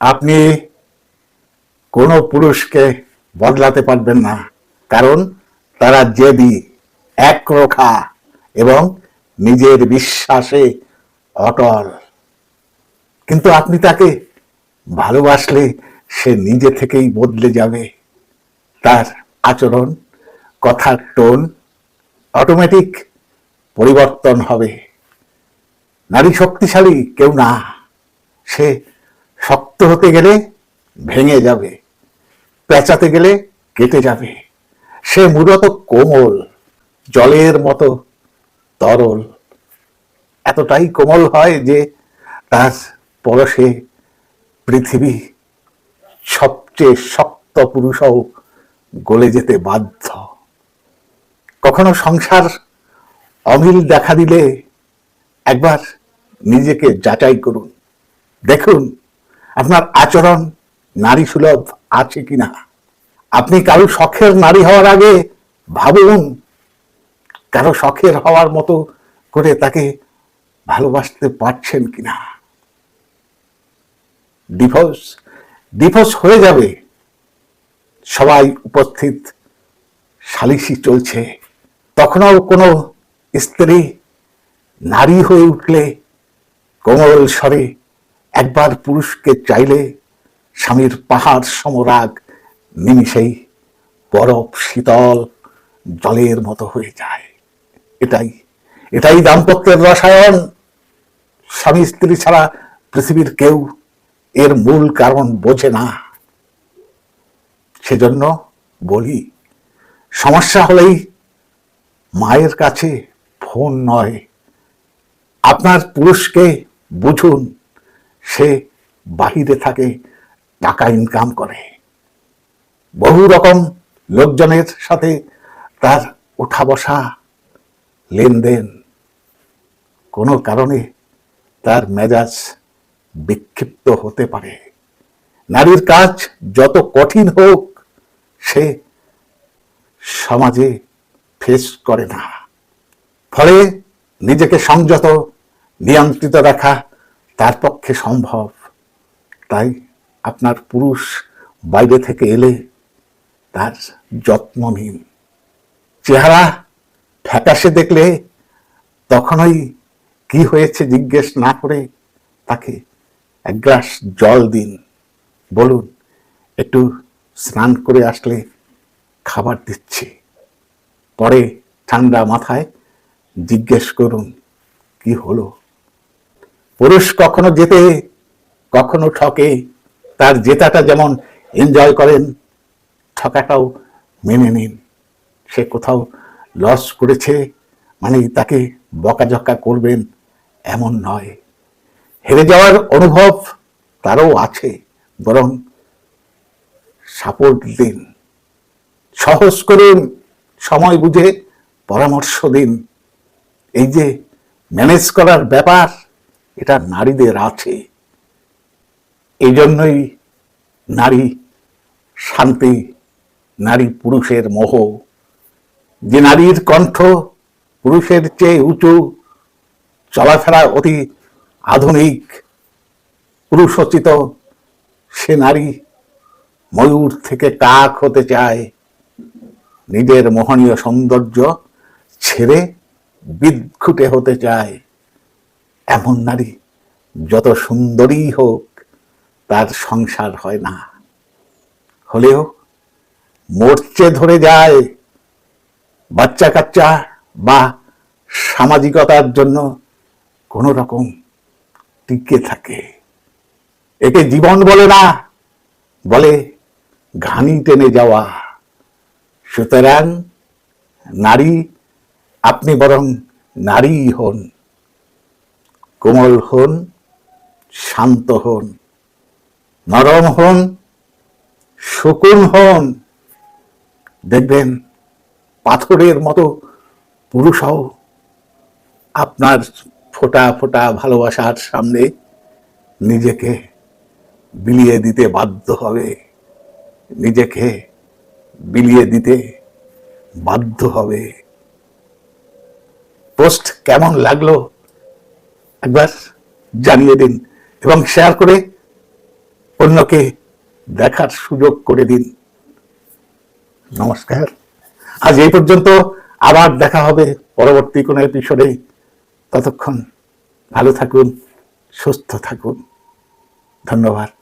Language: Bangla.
আপনি কোনো পুরুষকে বদলাতে পারবেন না, কারণ তারা জেদি, একরোখা এবং নিজের বিশ্বাসে অটল। কিন্তু আপনি তাকে ভালোবাসলে সে নিজে থেকেই বদলে যাবে। তার আচরণ, কথার টোন অটোমেটিক পরিবর্তন হবে। নারী শক্তিশালী কেউ না, সে শক্ত হতে গেলে ভেঙে যাবে, পেঁচাতে গেলে কেটে যাবে। সে মূলত কোমল, জলের মতো তরল। এতটাই কোমল হয় যে তার পরশে পৃথিবী সবচেয়ে শক্ত পুরুষও গলে যেতে বাধ্য। কখনো সংসার অমিল দেখা দিলে একবার নিজেকে যাচাই করুন, দেখুন আপনার আচরণ নারী সুলভ আছে কিনা? আপনি কারও শখের নারী হওয়ার আগে ভাবুন, কারও শখের হওয়ার মতো করে তাকে ভালোবাসতে পারছেন কিনা? ডিভোর্স ডিভোর্স হয়ে যাবে। সবাই উপস্থিত সালিসি চলছে। তখনও কোনো স্ত্রী নারী হয়ে উঠলে কোমল স্বরে একবার পুরুষকে চাইলে স্বামীর পাহাড় সমরাগ নিমিষেই বরফ শীতল জলের মতো হয়ে যায়। এটাই এটাই দাম্পত্যের রসায়ন। স্বামী স্ত্রী ছাড়া পৃথিবীর কেউ এর মূল কারণ বোঝে না। সেজন্য বলি, সমস্যা হলেই মায়ের কাছে ফোন নয়। আপনার পুরুষকে বুঝুন। সে বাহিরে থাকে, টাকা ইনকাম করে। বহু রকম লোকজনের সাথে তার ওঠা বসা লেনদেন। কোনো কারণে তার মেজাজ বিক্ষিপ্ত হতে পারে। নারীর কাজ যত কঠিন হোক, সে সমাজে ফেস করে না। ফলে নিজেকে সংযত, নিয়ন্ত্রিত রাখা তার পক্ষে সম্ভব। তাই আপনার পুরুষ বাইরে থেকে এলে তার যত্ন নিন। চেহারা ফ্যাকাশে দেখলে তখনই কি হয়েছে জিজ্ঞেস না করে তাকে এক গ্লাস জল দিন। বলুন, একটু স্নান করে আসলে খাবার দিচ্ছি। পরে ঠান্ডা মাথায় জিজ্ঞেস করুন, কি হলো? পুরুষ কখনো যেতে কখনো ঠকে। তার জেতাটা যেমন এনজয় করেন, ঠকাটাও মেনে নিন। সে কোথাও লস করেছে মানে তাকে বকাঝকা করবেন এমন নয়। হেরে যাওয়ার অনুভব তারও আছে, বরং সাপোর্ট দিন। সহজ করুন, সময় বুঝে পরামর্শ দিন। এই যে ম্যানেজ করার ব্যাপার এটা নারীদের আছে। এই জন্যই নারী শান্তি, নারী পুরুষের মোহ। যে নারীর কণ্ঠ পুরুষের চেয়ে উঁচু, চলাফেরা অতি আধুনিক, পুরুষোচিত, সে নারী ময়ূর থেকে কাক হতে চায়। নিজের মোহনীয় সৌন্দর্য ছেড়ে বিদ্ঘুটে হতে চায়। এমন নারী, যত সুন্দরী হোক, তার সংসার হয় না। হলেও মরচে ধরে যায় বাচ্চা কাচ্চা বা সামাজিকতার জন্য কোনো রকম টিকে থাকে। একে জীবন বলে না, বলে ঘানি টেনে যাওয়া। সুতরাং নারী, আপনি বরং নারী হন। কোমল হন, শান্ত হন। নরম হন, শকুন হন। দেখবেন পাথরের মতো পুরুষও আপনার ফোটা ফোটা ভালোবাসার সামনে নিজেকে বিলিয়ে দিতে বাধ্য হবে। নিজেকে বিলিয়ে দিতে বাধ্য হবে। পোস্ট কেমন লাগল? একবার জানিয়ে দিন এবং শেয়ার করে অন্যকে দেখার সুযোগ করে দিন। নমস্কার। আজ এই পর্যন্ত আবার দেখা হবে পরবর্তী কোনো এপিসোডে ততক্ষণ ভালো থাকুন, সুস্থ থাকুন। ধন্যবাদ।